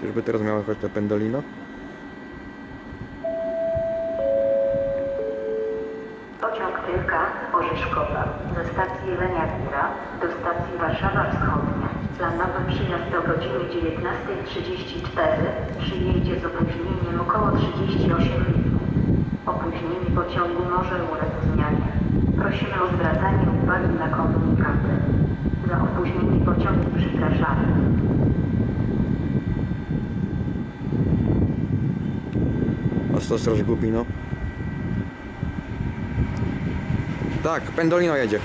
Czyżby teraz miała jechać ta pendolino? Pociąg Tylka, Orzeszkowa, ze stacji Jelenia Góra do stacji Warszawa Wschodnia. Planowy przyjazd do godziny 19.34, przyjedzie z opóźnieniem około 38 minut. Opóźnienie pociągu może ulec zmianie. Prosimy o zwracanie uwagi na komunikaty. Za opóźnienie pociągu przepraszamy. Co straż głupi, no? Tak, pendolino jedzie.